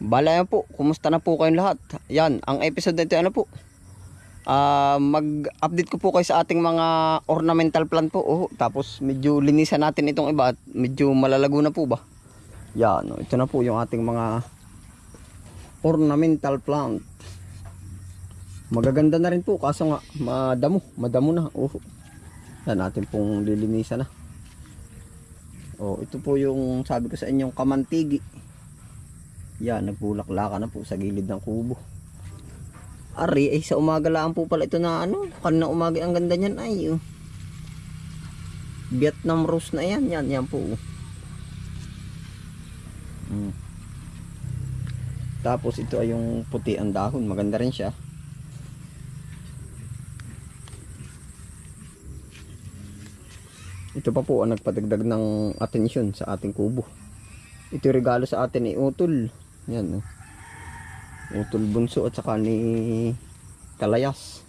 Bala yan po, kumusta na po kayong lahat? Yan, ang episode na ito ano po? Ah, mag-update ko po kayo sa ating mga ornamental plant po. Oh, tapos medyo linisan natin itong iba at medyo malalago na po ba? Yan, oh, ito na po yung ating mga ornamental plant. Magaganda na rin po kaso nga madamo, madamo na. Oh. Yan natin pong lilinisan na. Oh, ito po yung sabi ko sa inyong kamantigi. Yan, nagbulaklaka na po sa gilid ng kubo. Ari, ay sa umaga lang po pala ito na ano. Kanina umaga ang ganda niyan ay. Oh. Vietnam rose na yan. Yan, yan po. oh. Mm. Tapos ito ay yung puti ang dahon. Maganda rin siya. Ito pa po ang nagpadagdag ng atensyon sa ating kubo. Ito regalo sa atin ni Utol. Yan. Oh. Utol Bunso at saka ni Kalayas.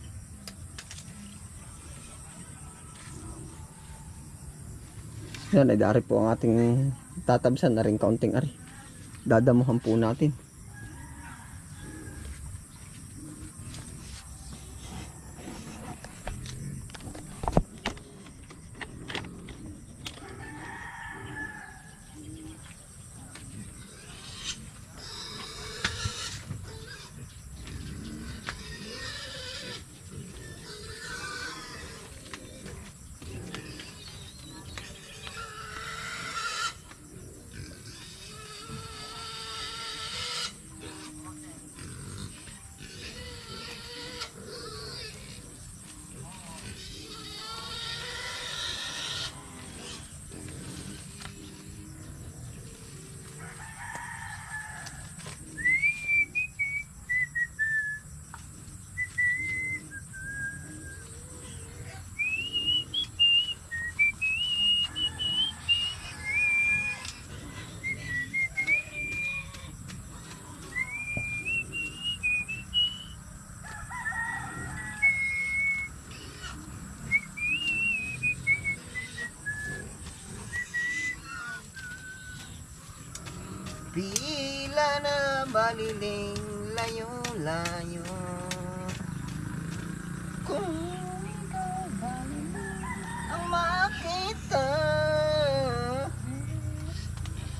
Yan, ay dari po ang ating tatabsan na rin kaunting ari. Dadamuhan po natin. Pila na baliling layo-layo. Kung ikaw baliling ang makita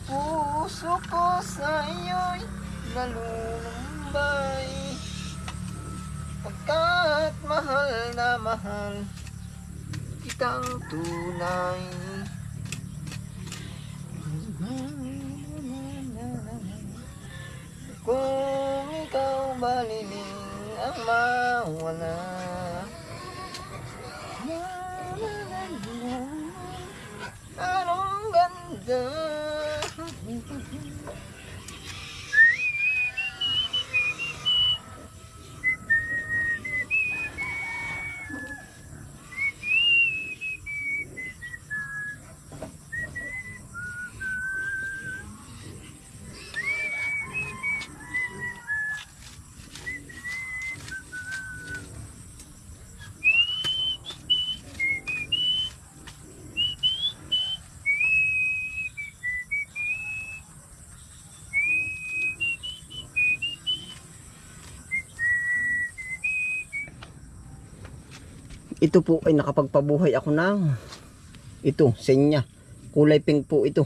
Puso ko sa iyo'y nalulumbay. Pagkat mahal na mahal kitang tunay ikaw baliling ang mawala Anong ganda Ito po ay nakapagpabuhay ako ng ito, senya. Kulay pink po ito.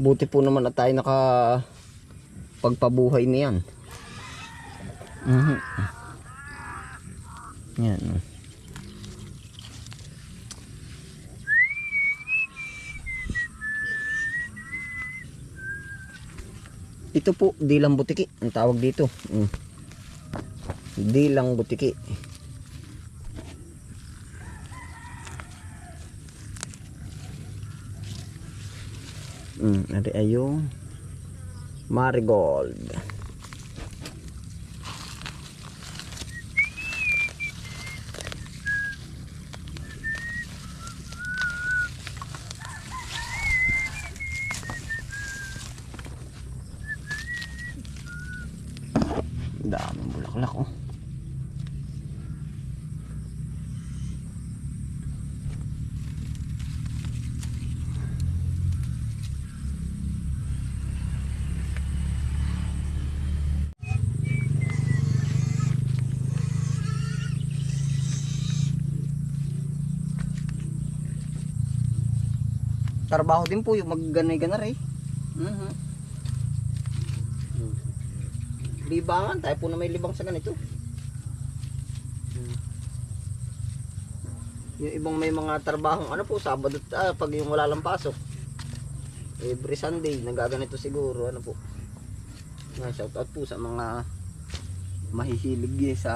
Buti po naman na tayo naka pagpabuhay niyan. Mhm. Yan. oh. Ito po, dilang butiki. Ang tawag dito. Mm. Dilang butiki. Mm, ari ayo marigold. Daming bulaklak oh. Trabaho din po yung magganay-ganar eh. Mhm. Libangan, tayo po na may libang sa ganito. Yung ibang may mga trabahong ano po, Sabado ah, pag yung wala lang pasok. Every Sunday, nagaganito siguro, ano po. Yan, shout out po sa mga mahihilig eh sa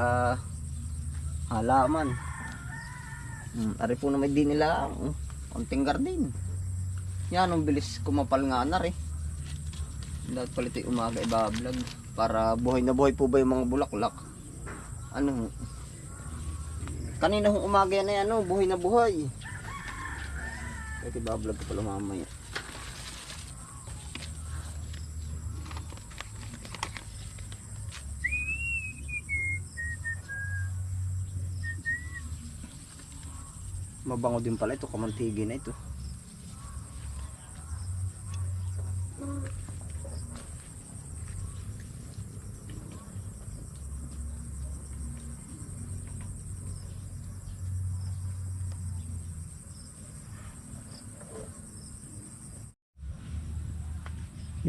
halaman. Hmm, ari po na may din nila, um, konting garden. Yan, ang bilis kumapal nga na rin. Dapat pala ito umaga ibablog. Para buhay na buhay po ba yung mga bulaklak. Ano, kanina hong umaga yan ay ano, buhay na buhay. Ito ibablog ko pala mamaya. Mabango din pala ito, kamantigi na ito.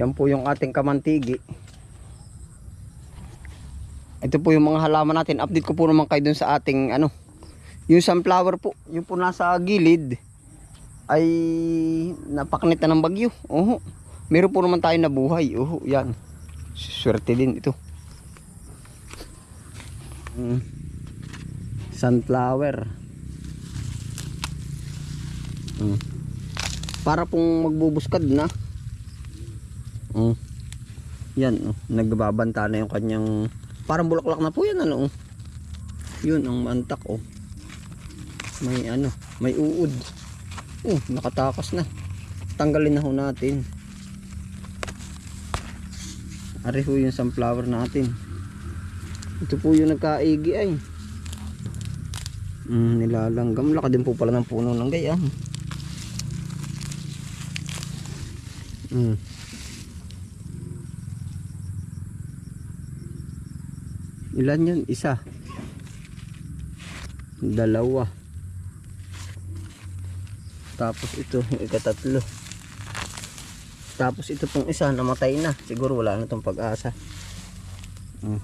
Yan po yung ating kamantigi. Ito po yung mga halaman natin. Update ko po naman kayo dun sa ating ano, yung sunflower po, yung po nasa gilid ay napaknit na ng bagyo. Oho. Meron po naman tayo na buhay. Oho, yan. Swerte din ito. Mm. Sunflower. Mm. Para pong magbubuskad na. Mm. Yan, oh. nagbabanta na yung kanyang parang bulaklak na po yan ano. oh. Yun ang mantak oh may ano, may uod. Oh, nakatakas na. Tanggalin na ho natin. Ari ho yung sunflower natin. Ito po yung nagkaigi ay. Mm, nilalanggam. Laka din po pala ng puno ng gaya. Mm. Ilan yun? Isa. Dalawa. Tapos ito, ikatatlo. Tapos ito pong isa, namatay na. Siguro wala na itong pag-asa. Hmm.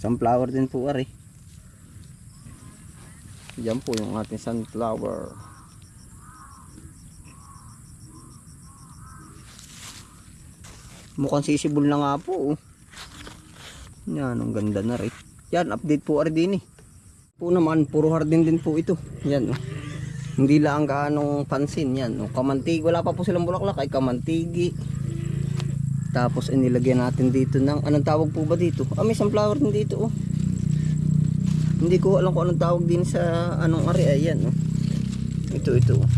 Sunflower din po, ari. Yan po yung ating sunflower. Mukhang sisibol na nga po. Oh. Yan, ang ganda na rin. Yan, update po ari din eh. Po naman, puro hardin din po ito. Yan, oh. Hindi lang gaanong pansin yan. No? Kamantigi, wala pa po silang bulaklak ay kamantigi. Tapos inilagyan natin dito ng, anong tawag po ba dito? Ah, may sunflower din dito oh. Hindi ko alam kung anong tawag din sa anong area yan. Oh. Ito, ito. oh.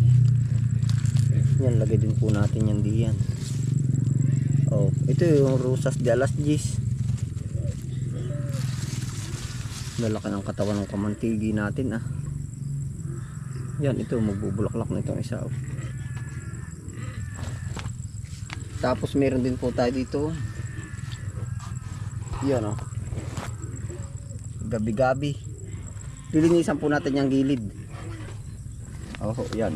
Yan, lagay din po natin yan diyan. Oh, ito yung Rosas de Alas Gis. Lalaki ng katawan ng kamantigi natin ah. Yan, ito magbubulaklak na itong isa. Oh. Tapos meron din po tayo dito. Yan oh. Gabi-gabi. Lilinisan po natin yung gilid. Oh, yan.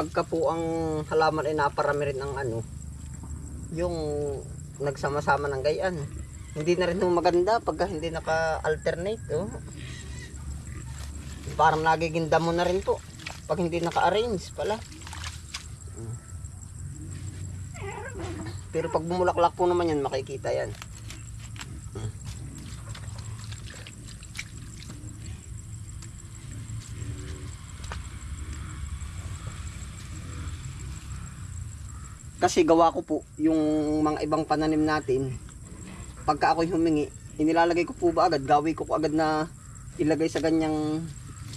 Pagka po ang halaman ay naparami rin ng ano, yung nagsama-sama ng gayan. Hindi na rin maganda pagka hindi naka-alternate. Oh. Parang nagiging damo na rin po. Pag hindi naka-arrange pala. Pero pag bumulaklak po naman yan, makikita yan. Kasi gawa ko po yung mga ibang pananim natin. Pagka ako'y humingi, inilalagay ko po ba agad, gawin ko po agad na ilagay sa ganyang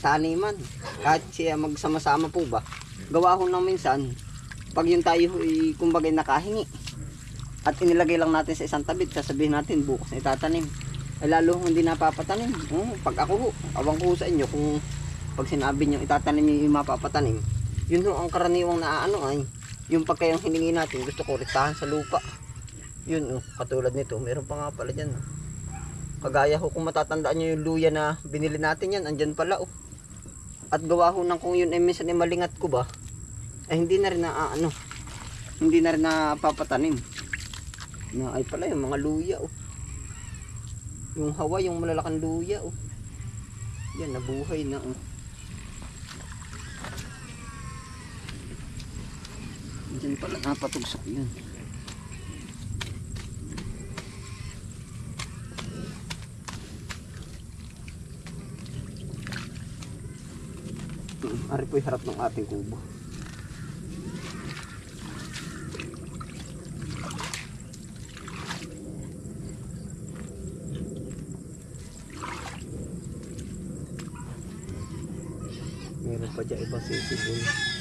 taniman. Kahit siya magsama-sama po ba. Gawa ko nang minsan, pag yung tayo ay kumbaga nakahingi. At inilagay lang natin sa isang tabit, sasabihin natin bukas na itatanim. Ay lalo kung hindi napapatanim. Oh, pag ako ho, awang ko sa inyo kung pag sinabi nyo itatanim yung mapapatanim. Yun ang karaniwang naaano ay yung pagka yung hiningi natin gusto ko ritahan sa lupa. Yun oh, katulad nito, meron pa nga pala dyan. Oh. Kagaya ho kung matatandaan nyo yung luya na binili natin yan, andyan pala oh. At gawa ho ng kung yun ay minsan ay malingat ko ba, ay hindi na rin na ah, ano, hindi na rin napapatanim. Na ay pala yung mga luya oh. Yung hawa, yung malalaking luya oh. Yan, nabuhay na oh. Diyan pala napatugsak yun. Mm, Ari po yung harap ng ating kubo. Meron pa dyan ibang sisibol.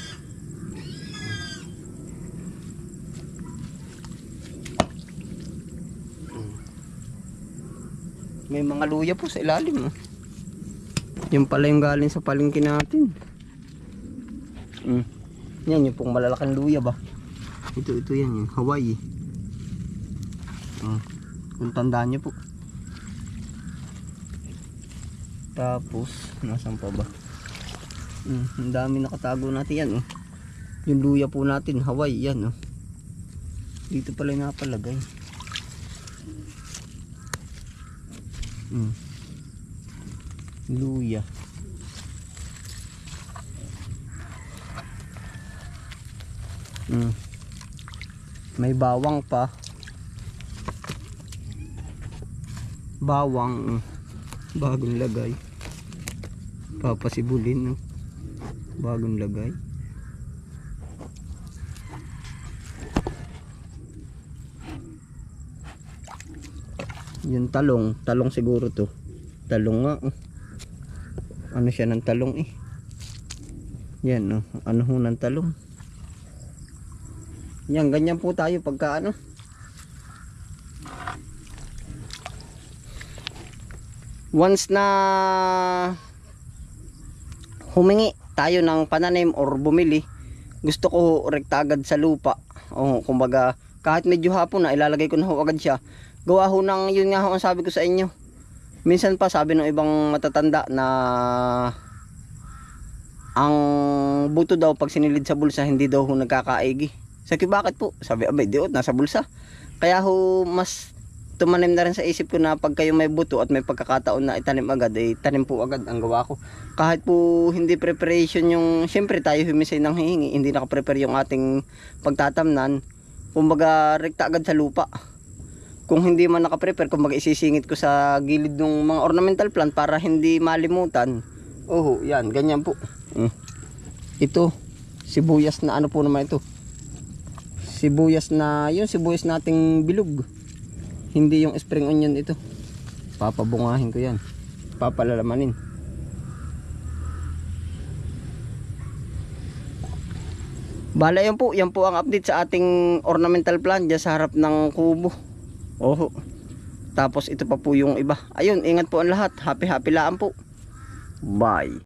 May mga luya po sa ilalim. Oh. Yung pala yung galing sa palengke natin. Mm. Yan yung pong malalaking luya ba? Ito, ito yan yung Hawaii. Mm. Kung tandaan nyo po. Tapos, nasan pa ba? Mm, ang dami nakatago natin yan. Oh. Yung luya po natin, Hawaii yan. Oh. Dito pala yung napalagay. Mm. Luya. Mm. May bawang pa. Bawang. mm. Bagong lagay. Papasibulin. No? Bagong lagay. Yung talong. Talong siguro to. Talong nga. oh. Ano siya ng talong eh. Yan oh. Ano ho ng talong. Yan, ganyan po tayo pagka ano. Once na humingi tayo ng pananim or bumili, gusto ko rekta agad sa lupa. O kumbaga, kahit medyo hapon na, ilalagay ko na ho agad siya. Gawa ho ng, yun nga ho ang sabi ko sa inyo. Minsan pa sabi ng ibang matatanda na ang buto daw pag sinilid sa bulsa hindi daw ho nagkakaigi. Sabi bakit po? Sabi abay diot nasa bulsa. Kaya ho mas tumanim na rin sa isip ko na pag kayo may buto at may pagkakataon na itanim agad eh tanim po agad ang gawa ko. Kahit po hindi preparation yung syempre tayo humisay ng hihingi hindi naka-prepare yung ating pagtatamnan. Kumbaga rekta agad sa lupa kung hindi man naka-prepare, kung isisingit ko sa gilid ng mga ornamental plant para hindi malimutan. Oh, yan, ganyan po. Mm. Ito, sibuyas na ano po naman ito. Sibuyas na, yun sibuyas nating bilog. Hindi yung spring onion ito. Papabungahin ko yan. Papalalamanin. Bala yan po, yan po ang update sa ating ornamental plant dyan sa harap ng kubo. Oho. Tapos ito pa po yung iba. Ayun, ingat po ang lahat. Happy happy laan po. Bye.